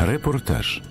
Репортаж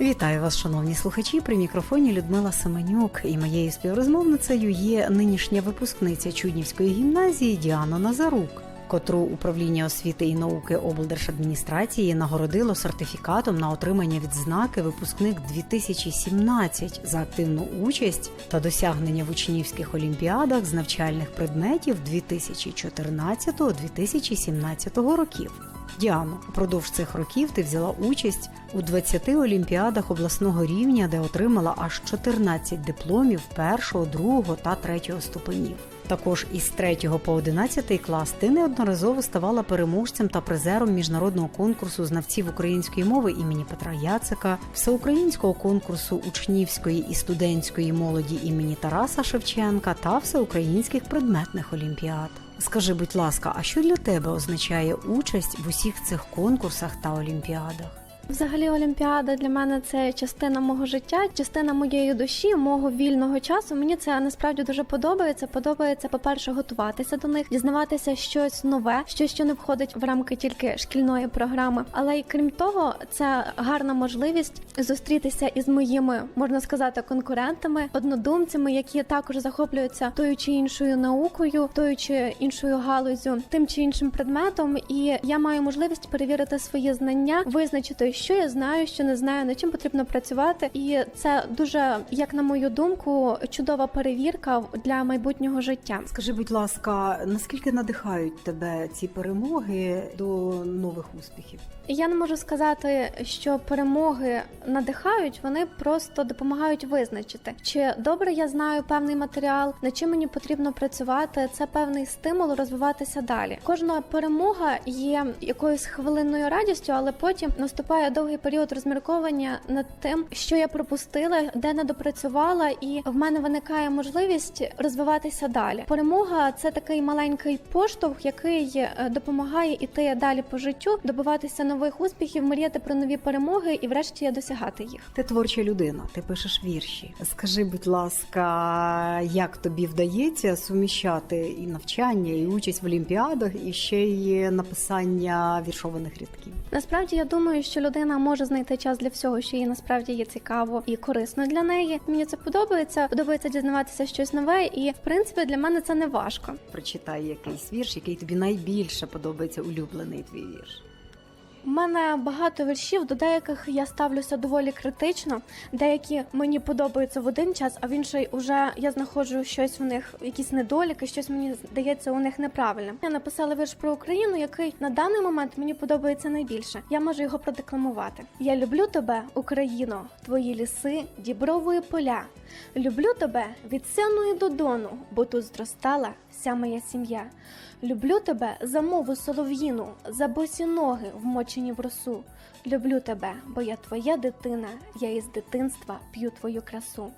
Вітаю вас, шановні слухачі. При мікрофоні Людмила Семенюк. І моєю співрозмовницею є нинішня випускниця Чуднівської гімназії Діана Назарук, котру управління освіти і науки облдержадміністрації нагородило сертифікатом на отримання відзнаки випускник 2017 за активну участь та досягнення в учнівських олімпіадах з навчальних предметів 2014-2017 років. Діано, упродовж цих років ти взяла участь у 20 олімпіадах обласного рівня, де отримала аж 14 дипломів першого, другого та третього ступенів. Також із 3 по 11 клас ти неодноразово ставала переможцем та призером міжнародного конкурсу знавців української мови імені Петра Яцика, всеукраїнського конкурсу учнівської і студентської молоді імені Тараса Шевченка та всеукраїнських предметних олімпіад. Скажи, будь ласка, а що для тебе означає участь в усіх цих конкурсах та олімпіадах? Взагалі, Олімпіада для мене це частина мого життя, частина моєї душі, мого вільного часу. Мені це насправді дуже подобається. Подобається, по-перше, готуватися до них, дізнаватися щось нове, щось, що не входить в рамки тільки шкільної програми. Але й крім того, це гарна можливість зустрітися із моїми, можна сказати, конкурентами, однодумцями, які також захоплюються тою чи іншою наукою, тою чи іншою галузю, тим чи іншим предметом. І я маю можливість перевірити свої знання, визначити, що я знаю, що не знаю, над чим потрібно працювати. І це дуже, як на мою думку, чудова перевірка для майбутнього життя. Скажи, будь ласка, наскільки надихають тебе ці перемоги до нових успіхів? Я не можу сказати, що перемоги надихають, вони просто допомагають визначити, чи добре я знаю певний матеріал, над чим мені потрібно працювати. Це певний стимул розвиватися далі. Кожна перемога є якоюсь хвилинною радістю, але потім наступає довгий період розмірковання над тим, що я пропустила, де не допрацювала, і в мене виникає можливість розвиватися далі. Перемога це такий маленький поштовх, який е, допомагає іти далі по життю, добиватися нових успіхів, мріяти про нові перемоги і, врешті, досягати їх. Ти творча людина, ти пишеш вірші. Скажи, будь ласка, як тобі вдається суміщати і навчання, і участь в олімпіадах, і ще й написання віршованих рядків? Насправді я думаю, що людина може знайти час для всього, що їй насправді є цікаво і корисно для неї. Мені це подобається. Подобається дізнаватися щось нове, і в принципі для мене це не важко. Прочитай якийсь вірш, який тобі найбільше подобається, улюблений твій вірш. У мене багато віршів, до деяких я ставлюся доволі критично. Деякі мені подобаються в один час, а в інший уже я знаходжу щось у них, якісь недоліки, щось мені здається у них неправильним. Я написала вірш про Україну, який на даний момент мені подобається найбільше. Я можу його продекламувати. Я люблю тебе, Україно, твої ліси, дібрової поля. Люблю тебе від сяної до дону, бо тут зростала вся моя сім'я. Люблю тебе за мову солов'їну, за босі ноги, вмочені в росу. Люблю тебе, бо я твоя дитина, я із дитинства п'ю твою красу.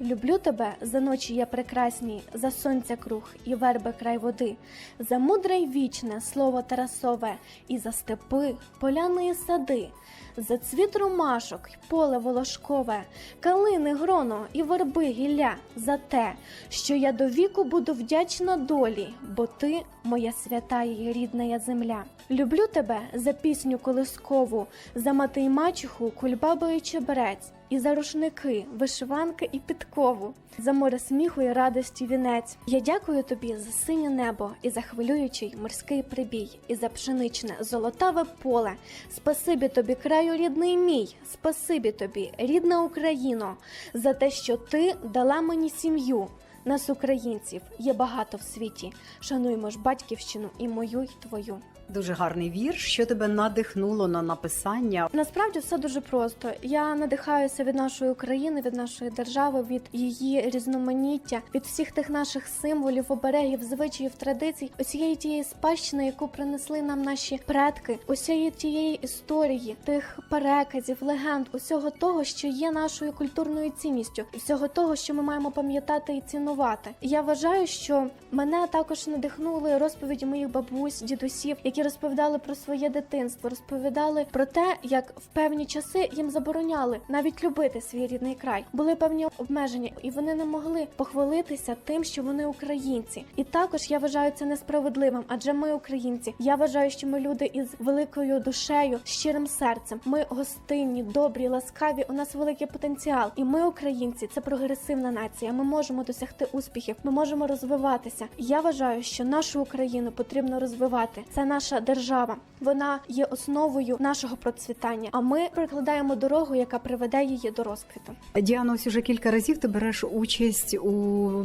Люблю тебе за ночі я прекрасні, за сонця круг і верби край води, за мудре й вічне слово Тарасове, і за степи, поляни і сади, за цвіт ромашок й поле волошкове, калини гроно і верби гілля, за те, що я до віку буду вдячна долі, бо ти моя свята і рідна земля. Люблю тебе за пісню колискову, за мати й мачуху, кульбабу і чебрець, і за рушники, вишиванки і підкову, за море сміху і радості вінець. Я дякую тобі за синє небо і за хвилюючий морський прибій, і за пшеничне золотаве поле. Спасибі тобі, краю рідний мій, спасибі тобі, рідна Україно, за те, що ти дала мені сім'ю. Нас, українців, є багато в світі. Шануємо ж батьківщину і мою, й твою. Дуже гарний вірш. Що тебе надихнуло на написання? Насправді все дуже просто. Я надихаюся від нашої України, від нашої держави, від її різноманіття, від всіх тих наших символів, оберегів, звичаїв, традицій, усієї тієї спадщини, яку принесли нам наші предки, усієї тієї історії, тих переказів, легенд, усього того, що є нашою культурною цінністю, всього того, що ми маємо пам'ятати і цінувати. Я вважаю, що мене також надихнули розповіді моїх бабусь, дідусів, які розповідали про своє дитинство, розповідали про те, як в певні часи їм забороняли навіть любити свій рідний край. Були певні обмеження, і вони не могли похвалитися тим, що вони українці. І також я вважаю це несправедливим, адже ми українці. Я вважаю, що ми люди із великою душею, щирим серцем. Ми гостинні, добрі, ласкаві. У нас великий потенціал. І ми, українці, це прогресивна нація. Ми можемо досягти успіхів. Ми можемо розвиватися. Я вважаю, що нашу Україну потрібно розвивати. Це наша держава. Вона є основою нашого процвітання. А ми прикладаємо дорогу, яка приведе її до розквіту. Діано, ось уже кілька разів ти береш участь у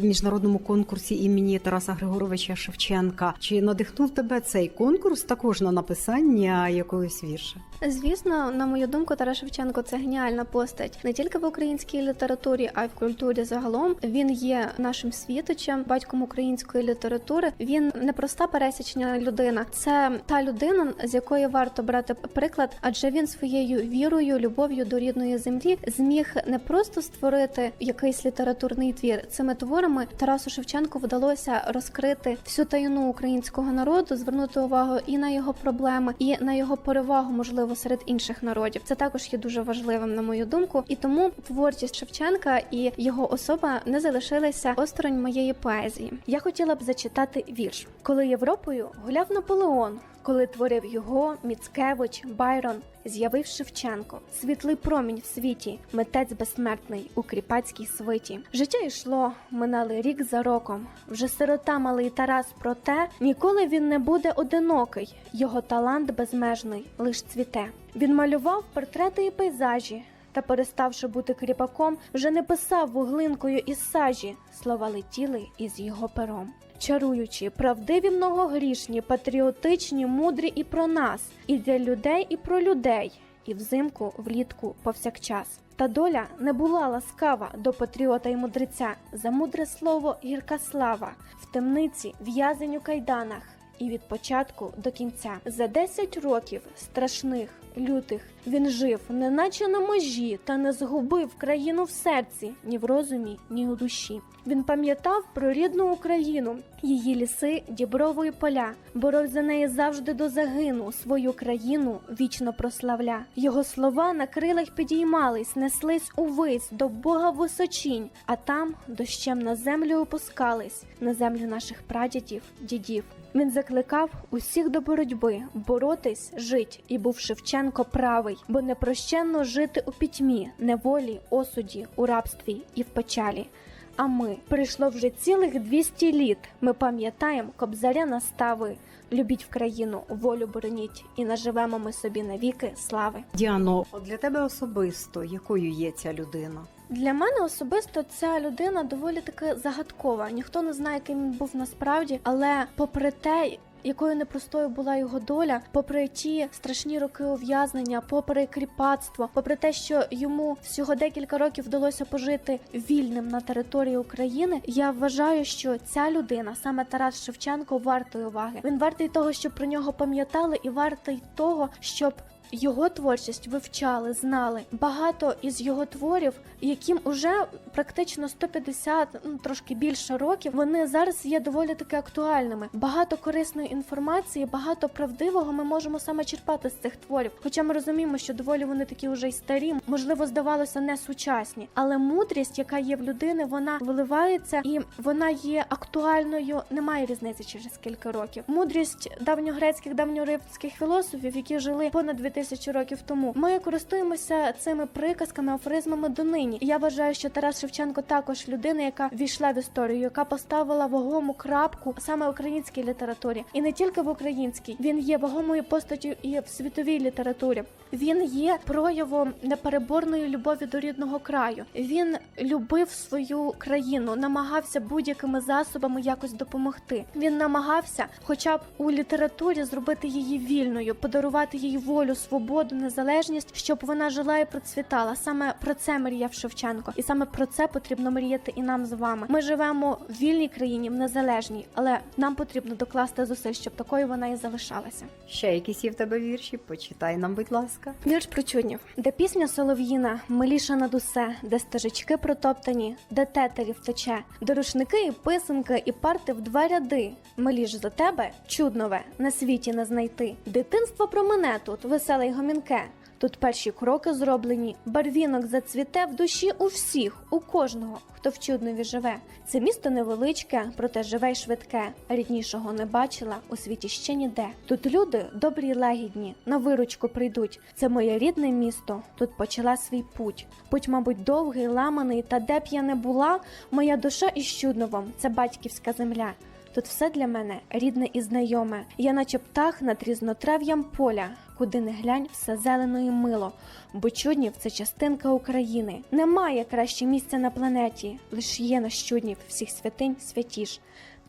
міжнародному конкурсі імені Тараса Григоровича Шевченка. Чи надихнув тебе цей конкурс також на написання якогось вірша? Звісно, на мою думку, Тарас Шевченко це геніальна постать не тільки в українській літературі, а й в культурі загалом. Він є нашим світочем, батьком української літератури. Він не проста пересічна людина, це та людина, з якої варто брати приклад, адже він своєю вірою, любов'ю до рідної землі зміг не просто створити якийсь літературний твір. Цими творами Тарасу Шевченку вдалося розкрити всю таїну українського народу, звернути увагу і на його проблеми, і на його перевагу, можливо, серед інших народів. Це також є дуже важливим, на мою думку. І тому творчість Шевченка і його особа не залишилися осторонь моєї поезії. Я хотіла б зачитати вірш, коли Європою гуляв Наполеон. Коли творив його Міцкевич, Байрон, з'явив Шевченко, світлий промінь в світі, митець безсмертний у кріпацькій свиті. Життя йшло, минали рік за роком. Вже сирота малий Тарас, проте ніколи він не буде одинокий. Його талант безмежний лиш цвіте. Він малював портрети і пейзажі. Та, переставши бути кріпаком, вже не писав вуглинкою із сажі. Слова летіли із його пером. Чаруючі, правдиві многогрішні, патріотичні, мудрі і про нас, і для людей, і про людей, і взимку, влітку, повсякчас. Та доля не була ласкава до патріота й мудреця. За мудре слово гірка слава, в темниці в'язень у кайданах. І від початку до кінця за 10 років страшних, лютих він жив, неначе на межі, та не згубив країну в серці, ні в розумі, ні у душі. Він пам'ятав про рідну Україну, її ліси, дібрової поля, боров за неї завжди до загину, свою країну вічно прославля. Його слова на крилах підіймались, неслись увись до Бога височінь, а там дощем на землю опускались, на землю наших прадідів, дідів. Він закликав усіх до боротьби, боротись, жить, і був Шевченко правий, бо непрощенно жити у пітьмі, неволі, осуді, у рабстві і в печалі. А ми прийшло вже цілих 200 літ. Ми пам'ятаємо кобзаря настави. Любіть в країну, волю бороніть, і наживемо ми собі навіки слави. Діано, от для тебе особисто якою є ця людина? Для мене особисто ця людина доволі таки загадкова. Ніхто не знає, ким він був насправді, але попри те. Якою непростою була його доля, попри ті страшні роки ув'язнення, попри кріпацтво, попри те, що йому всього декілька років вдалося пожити вільним на території України, я вважаю, що ця людина, саме Тарас Шевченко, вартої уваги. Він вартий того, щоб про нього пам'ятали, і вартий того, щоб його творчість вивчали, знали багато із його творів, яким уже практично 150, ну трошки більше років. Вони зараз є доволі таки актуальними. Багато корисної інформації, багато правдивого ми можемо саме черпати з цих творів. Хоча ми розуміємо, що доволі вони такі вже й старі, можливо, здавалося, не сучасні. Але мудрість, яка є в людини, вона виливається і вона є актуальною. Немає різниці через кілька років. Мудрість давньогрецьких, давньоримських філософів, які жили понад 2000 років тому. Ми користуємося цими приказками, афоризмами донині. І я вважаю, що Тарас Шевченко також людина, яка війшла в історію, яка поставила вагому крапку саме в українській літературі, і не тільки в українській. Він є вагомою постаттю і в світовій літературі. Він є проявом непереборної любові до рідного краю. Він любив свою країну, намагався будь-якими засобами якось допомогти. Він намагався, хоча б у літературі, зробити її вільною, подарувати їй волю свободу, незалежність, щоб вона жила і процвітала. Саме про це мріяв Шевченко, і саме про це потрібно мріяти і нам з вами. Ми живемо в вільній країні, в незалежній, але нам потрібно докласти зусиль, щоб такою вона і залишалася. Ще якісь є в тебе вірші? Почитай нам, будь ласка. Вірш про чуднів, де пісня солов'їна, миліша над усе, де стежечки протоптані, де тетерів тече, де рушники і писанки, і парти в два ряди. Миліш за тебе, чуднове, на світі не знайти. Дитинство про мене тут, веселе гомінке. Тут перші кроки зроблені, барвінок зацвіте в душі у всіх, у кожного, хто в чуднові живе. Це місто невеличке, проте живе й швидке. Ріднішого не бачила у світі ще ніде. Тут люди добрі й лагідні, на виручку прийдуть. Це моє рідне місто. Тут почала свій путь. Путь, мабуть, довгий, ламаний, та де б я не була, моя душа із чудновом це батьківська земля. Тут все для мене рідне і знайоме. Я, наче птах над різнотрав'ям поля, куди не глянь, все зелено і мило. Бо чуднів це частинка України. Немає краще місця на планеті. Лиш є на чуднів всіх святинь святіш.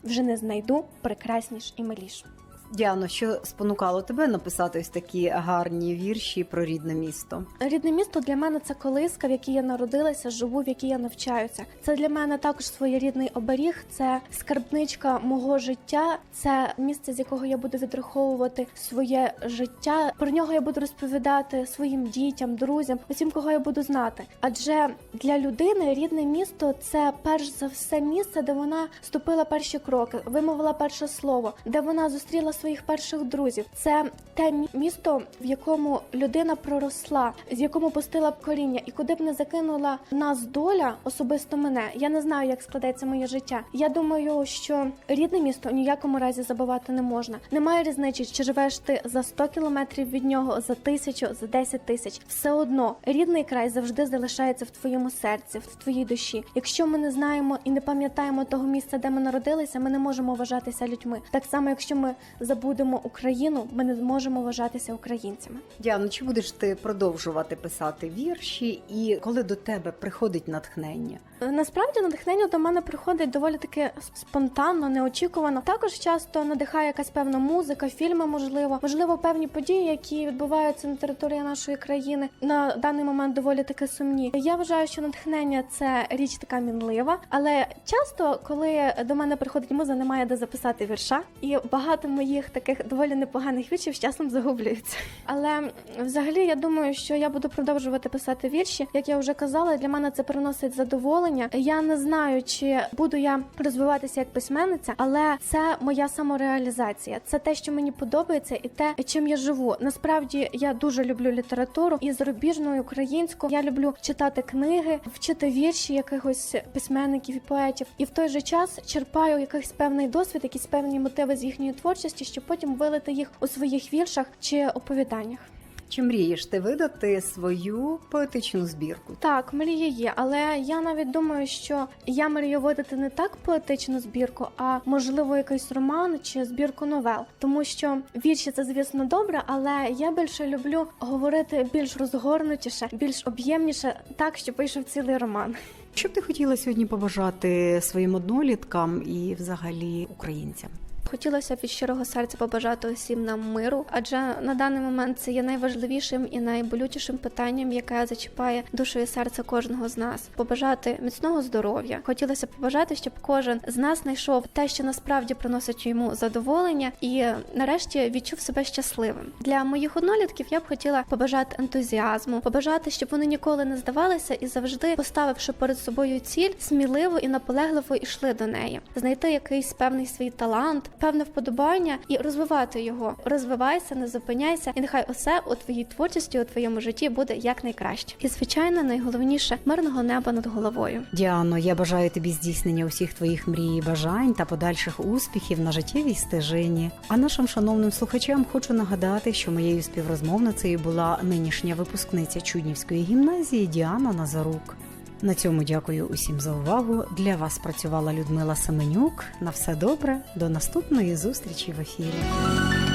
Вже не знайду прекрасніш і миліш. Діано, що спонукало тебе написати ось такі гарні вірші про рідне місто? Рідне місто для мене це колиска, в якій я народилася, живу, в якій я навчаюся. Це для мене також своєрідний оберіг, це скарбничка мого життя, це місце, з якого я буду відраховувати своє життя. Про нього я буду розповідати своїм дітям, друзям, усім, кого я буду знати. Адже для людини рідне місто це перш за все місце, де вона ступила перші кроки, вимовила перше слово, де вона зустріла своїх перших друзів. Це те місто, в якому людина проросла, з якому пустила б коріння, і куди б не закинула нас доля, особисто мене. Я не знаю, як складеться моє життя. Я думаю, що рідне місто ні в якому разі забувати не можна. Немає різниці, чи живеш ти за 100 кілометрів від нього, за тисячу, за 10 тисяч. Все одно рідний край завжди залишається в твоєму серці, в твоїй душі. Якщо ми не знаємо і не пам'ятаємо того місця, де ми народилися, ми не можемо вважатися людьми. Так само, якщо ми забудемо Україну, ми не зможемо вважатися українцями. Діано, чи будеш ти продовжувати писати вірші, і коли до тебе приходить натхнення? Насправді натхнення до мене приходить доволі таки спонтанно, неочікувано. Також часто надихає якась певна музика, фільми, можливо, можливо, певні події, які відбуваються на території нашої країни. На даний момент доволі таки сумні. Я вважаю, що натхнення це річ така мінлива, але часто, коли до мене приходить муза, немає де записати вірша, і багато моїх таких доволі непоганих віршів з часом загублюються. Але взагалі я думаю, що я буду продовжувати писати вірші. Як я вже казала, для мене це приносить задоволення. Я не знаю, чи буду я розвиватися як письменниця, але це моя самореалізація. Це те, що мені подобається, і те, чим я живу. Насправді я дуже люблю літературу і зарубіжну, і українську. Я люблю читати книги, вчити вірші якихось письменників і поетів, і в той же час черпаю якийсь певний досвід, якісь певні мотиви з їхньої творчості, щоб потім вилити їх у своїх віршах чи оповіданнях. Чи мрієш ти видати свою поетичну збірку? Так, мрія є, але я навіть думаю, що я мрію видати не так поетичну збірку, а можливо якийсь роман чи збірку новел. Тому що вірші це, звісно, добре, але я більше люблю говорити більш розгорнутіше, більш об'ємніше, так щоб вийшов цілий роман. Що б ти хотіла сьогодні побажати своїм одноліткам і взагалі українцям? Хотілося б від щирого серця побажати усім нам миру, адже на даний момент це є найважливішим і найболючішим питанням, яке зачіпає душу і серце кожного з нас. Побажати міцного здоров'я. Хотілося побажати, щоб кожен з нас знайшов те, що насправді приносить йому задоволення, і нарешті відчув себе щасливим. Для моїх однолітків я б хотіла побажати ентузіазму, побажати, щоб вони ніколи не здавалися і завжди, поставивши перед собою ціль, сміливо і наполегливо йшли до неї, знайти якийсь певний свій талант, певне вподобання і розвивати його. Розвивайся, не зупиняйся, і нехай усе у твоїй творчості, у твоєму житті буде якнайкраще. І звичайно, найголовніше мирного неба над головою. Діано, я бажаю тобі здійснення усіх твоїх мрій і бажань та подальших успіхів на життєвій стежині. А нашим шановним слухачам хочу нагадати, що моєю співрозмовницею була нинішня випускниця Чуднівської гімназії Діана Назарук. На цьому дякую усім за увагу. Для вас працювала Людмила Семенюк. На все добре, до наступної зустрічі в ефірі.